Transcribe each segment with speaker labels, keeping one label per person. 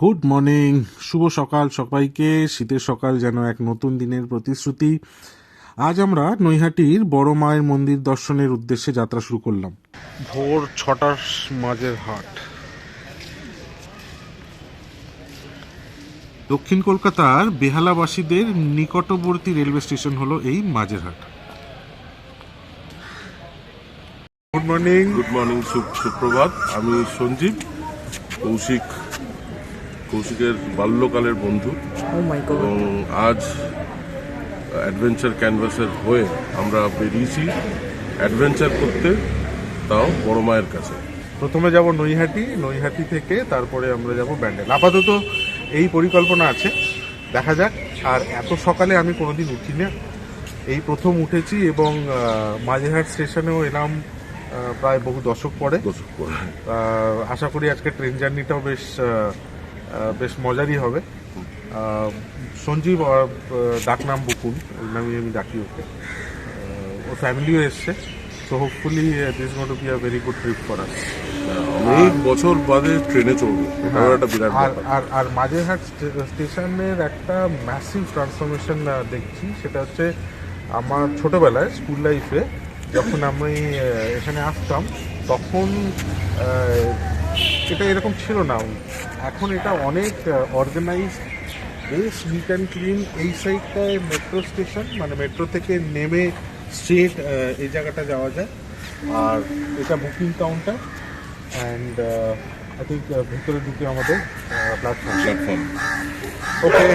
Speaker 1: Good morning শুভ সকাল সবাইকে। শীতের সকাল যেন এক নতুন দিনের প্রতিশ্রুতি। আজ আমরা নৈহাটির বড় মায়ের মন্দির দর্শনের উদ্দেশ্যে যাত্রা শুরু করলাম। ভোর ছটার মাঝের হাট। দক্ষিণ কলকাতার বেহালাবাসীদের নিকটবর্তী রেলওয়ে স্টেশন হলো এই Majerhat good morning
Speaker 2: good morning সুপ্রভাত আমি সঞ্জীব কৌশিক কৌশিকের বাল্যকালের বন্ধু।
Speaker 3: Oh
Speaker 2: এবং আজ অ্যাডভেঞ্চার ক্যানভাসের হয়ে আমরা বেরিয়েছি অ্যাডভেঞ্চার করতে তাও বড় মায়ের কাছে।
Speaker 1: প্রথমে যাব নৈহাটি নৈহাটি থেকে তারপরে আমরা যাব ব্যান্ডেল। আপাতত এই পরিকল্পনা আছে দেখা যাক। আর এত সকালে আমি কোনোদিন উঠি না। এই প্রথম উঠেছি এবং মাঝেরহাট স্টেশনেও এলাম প্রায় বহু দশক পরে।
Speaker 2: দর্শক করে।
Speaker 1: আহ, আশা করি আজকে ট্রেন জার্নিটাও বেশ বেশ মজারই হবে। সঞ্জীব ডাকনাম বকুল। ওই নামে আমি ডাকি ওকে। ওর ফ্যামিলিও এসছে। So hopefully this got be a very good trip for us
Speaker 2: অনেক বছর বাদে ট্রেনে চলবে এটাও একটা বিরাট
Speaker 1: আর আর মাঝেরহাট স্টেশনের একটা ম্যাসিভ ট্রান্সফরমেশন দেখছি। সেটা হচ্ছে আমার ছোটবেলায় স্কুল লাইফে যখন আমি এখানে আসতাম তখন এটা এরকম ছিল না। এখন এটা অনেক অর্গানাইজ বেশ নিট অ্যান্ড ক্লিন এই সাইডটায় মেট্রো স্টেশন মানে মেট্রো থেকে নেমে স্ট্রেট এই জায়গাটা যাওয়া যায়। আর এটা booking counter and I think ভিতরে ঢুকে আমাদের প্ল্যাটফর্ম
Speaker 2: প্ল্যাটফর্ম
Speaker 1: ওকে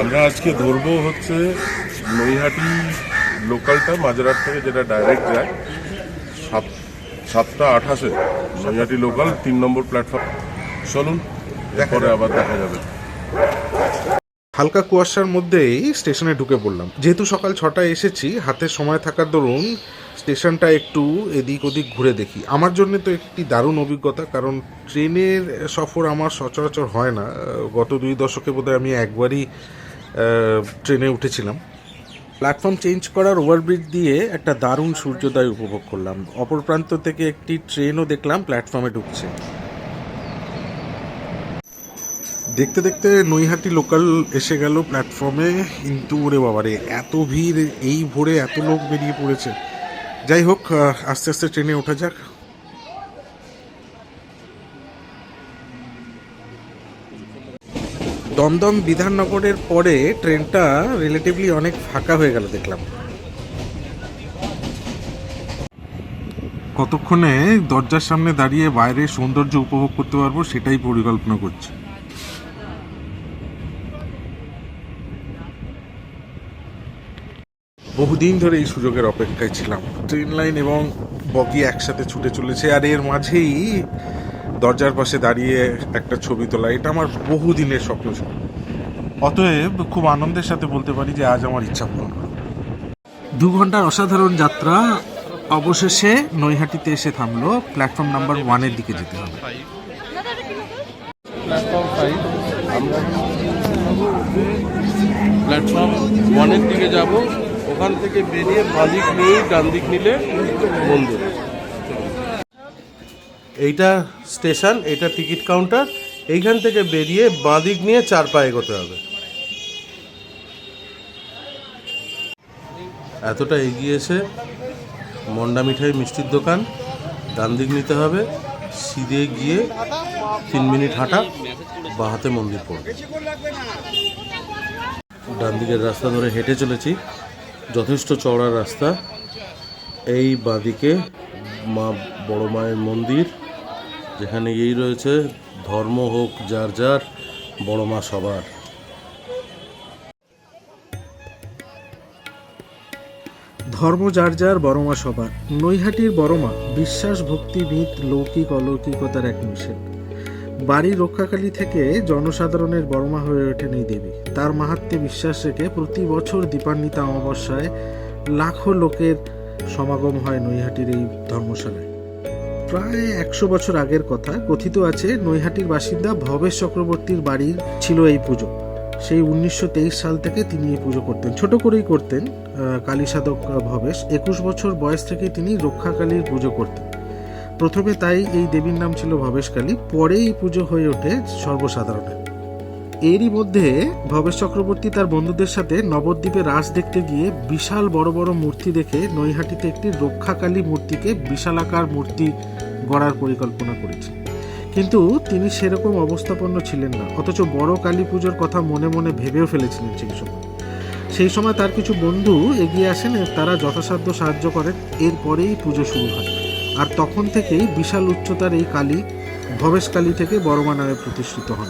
Speaker 2: আমরা আজকে ধরবো হচ্ছে নৈহাটি লোকালটা মাঝেরহাট থেকে যেটা ডাইরেক্ট যায় সাত সাতটা আঠাশে। নৈহাটি লোকাল তিন নম্বর প্ল্যাটফর্ম চলুন এরপরে আবার দেখা যাবে।
Speaker 1: হালকা কুয়াশার মধ্যেই স্টেশনে ঢুকে পড়লাম। যেহেতু সকাল ছটায় এসেছি হাতে সময় থাকার দরুন স্টেশনটা একটু এদিক ওদিক ঘুরে দেখি। আমার জন্য তো একটি দারুণ অভিজ্ঞতা কারণ ট্রেনের সফর আমার সচরাচর হয় না। গত দুই দশকে বোধহয় আমি একবারই ট্রেনে উঠেছিলাম। প্ল্যাটফর্ম চেঞ্জ করার ওভারব্রিজ দিয়ে একটা দারুণ সূর্যোদয় উপভোগ করলাম। অপর প্রান্ত থেকে একটি ট্রেনও দেখলাম প্ল্যাটফর্মে ঢুকছে। দেখতে দেখতে নৈহাটি লোকাল এসে গেল প্ল্যাটফর্মে। কিন্তু ওরে বাবারে, এত ভিড়, এই ভোরে এত লোক বেরিয়ে পড়েছে। যাই হোক আস্তে আস্তে ট্রেনে ওঠা যাক। দমদম বিধাননগরের পরে ট্রেনটা রিলেটিভলি অনেক ফাঁকা হয়ে গেল দেখলাম। কতক্ষণে দরজার সামনে দাঁড়িয়ে বাইরের সৌন্দর্য উপভোগ করতে পারব সেটাই পরিকল্পনা করছি। বহুদিন ধরে এই সুযোগের অপেক্ষায় ছিলাম। ট্রেন লাইন এবং বগি একসাথে ছুটে চলেছে আর এর মাঝেই দরজার পাশে দাঁড়িয়ে একটা ছবি তোলা, এটা আমার বহুদিনের স্বপ্ন ছিল। অতএব খুব আনন্দের সাথে বলতে পারি যে আজ আমার ইচ্ছা পূরণ হলো। দু ঘণ্টার অসাধারণ যাত্রা, অবশেষে নৈহাটিতে এসে থামলো। প্ল্যাটফর্ম নাম্বার ওয়ানের দিকে যেতে হবে।
Speaker 2: প্ল্যাটফর্ম ওয়ানের দিকে যাব। ওখান থেকে বেরিয়ে বাঁদিক নিয়ে ডান দিক নিলে মন্দির। এইটা স্টেশন এটা টিকিট কাউন্টার, এইখান থেকে বেরিয়ে বাঁদিক নিয়ে চার পায়ে এগোতে হবে। এতটা এগিয়েছে মন্ডা মিঠাই মিষ্টির দোকান, ডান দিক নিতে হবে, সিধে গিয়ে তিন মিনিট হাঁটা, বা হাতে মন্দির পড়বে। ডান দিকের রাস্তা ধরে হেঁটে চলেছি, যথেষ্ট চওড়া রাস্তা। এই বাঁদিকে মা বড় মায়ের মন্দির যেখানে এই রয়েছে, ধর্ম হোক যার যার, বড় মা সবার।
Speaker 1: ধর্ম যার যার বড়মা সবার। নৈহাটির বড়মা বিশ্বাস ভক্তি ভিত লৌকিক অলৌকিকতার এক মিশেল বাড়ি রক্ষাকালী থেকে জনসাধারণের বড়মা হয়ে ওঠেন এই দেবী। তার মাহাত্মে বিশ্বাস রেখে প্রতি বছর দীপান্বিতা অমাবস্যায় লাখো লোকের সমাগম হয় নৈহাটির এই ধর্মশালায়। প্রায় একশো বছর আগের কথা, কথিত আছে নৈহাটির বাসিন্দা ভবেশ চক্রবর্তীর বাড়ির ছিল এই পুজো। সেই উনিশশো তেইশ সাল থেকে তিনি এই পুজো করতেন। ছোট করেই করতেন কালী সাধক ভবেশ। একুশ বছর বয়স থেকে তিনি রক্ষাকালীর পুজো করতেন। প্রথমে তাই এই দেবীর নাম ছিল ভবেশকালী পরে এই পুজো হয়ে ওঠে সর্বসাধারণের। এরই মধ্যে ভবেশ চক্রবর্তী তার বন্ধুদের সাথে নবদ্বীপে রাস দেখতে গিয়ে বিশাল বড় বড় মূর্তি দেখে নৈহাটিতে একটি রক্ষাকালী মূর্তিকে বিশালাকার মূর্তি গড়ার পরিকল্পনা করেছে। কিন্তু তিনি সেরকম অবস্থাপন্ন ছিলেন না, অথচ বড় কালী পুজোর কথা মনে মনে ভেবেও ফেলেছিলেন সেই সময়। সেই সময় তার কিছু বন্ধু এগিয়ে আসেন, তারা যথাসাধ্য সাহায্য করেন, এরপরেই পুজো শুরু হয়। আর তখন থেকেই বিশাল উচ্চতার এই কালী ভবেশ কালী থেকে বড়মা নামে প্রতিষ্ঠিত হন।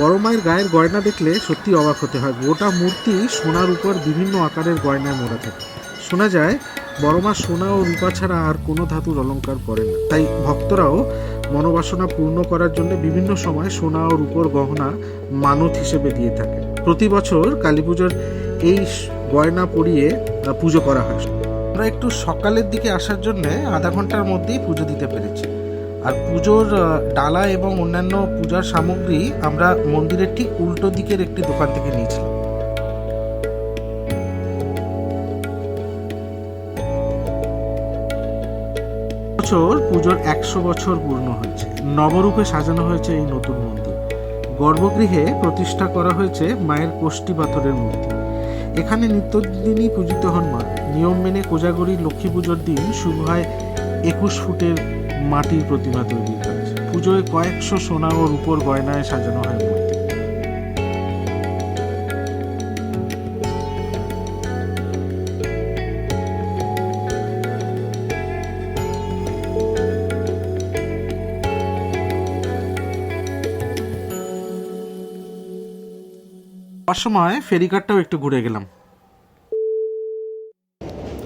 Speaker 1: বড় মায়ের গায়ের গয়না দেখলে সত্যি অবাক হতে হয়। গোটা মূর্তি সোনার উপর বিভিন্ন আকারের গয়নায় মোড়া থাকে। শোনা যায়, বড় মা সোনা ও রূপা ছাড়া আর কোনো ধাতুর অলংকার পরে না। তাই ভক্তরাও মনোবাসনা পূর্ণ করার জন্য বিভিন্ন সময় সোনা ও রূপর গহনা মানত হিসেবে দিয়ে থাকে প্রতি বছর কালী পুজোর এই গয়না পরিয়ে পুজো করা হয়। আমরা একটু সকালের দিকে আসার জন্য আধা ঘণ্টার মধ্যেই পুজো দিতে পেরেছি। আর পুজোর ডালা এবং অন্যান্য পূজার সামগ্রী আমরা মন্দিরের ঠিক উল্টো দিকের একটি দোকান থেকে নিয়েছিলাম। বছর পুজোর একশো বছর পূর্ণ হয়েছে। নবরূপে সাজানো হয়েছে এই নতুন মন্দির। গর্ভগৃহে প্রতিষ্ঠা করা হয়েছে মায়ের কোষ্ঠী পাথরের মূর্তি। এখানে নিত্যদিনই পূজিত হন মা। নিয়ম মেনে কোজাগরী লক্ষ্মী পুজোর দিন শুরু হয় একুশ ফুটের মাটির প্রতিমা তৈরির কাজ পুজোয় কয়েকশো সোনা ও রূপোর গয়নায় সাজানো হয় মূর্তি। সময় ফেরিঘাটটাও একটু ঘুরে গেলাম।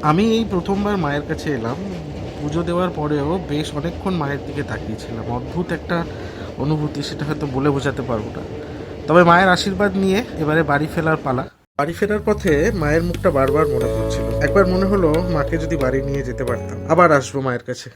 Speaker 1: আমি এই প্রথমবার মায়ের কাছে এলাম। পুজো দেওয়ার পরেও বেশ অনেকক্ষণ মায়ের দিকে তাকিয়েছিলাম। অদ্ভুত একটা অনুভূতি, সেটা হয়তো বলে বোঝাতে পারব না। তবে মায়ের আশীর্বাদ নিয়ে এবারে বাড়ি ফেরার পালা। বাড়ি ফেরার পথে মায়ের মুখটা বারবার মনে পড়ছিল। একবার মনে হলো, মাকে যদি বাড়ি নিয়ে যেতে পারতাম, আবার আসব মায়ের কাছে।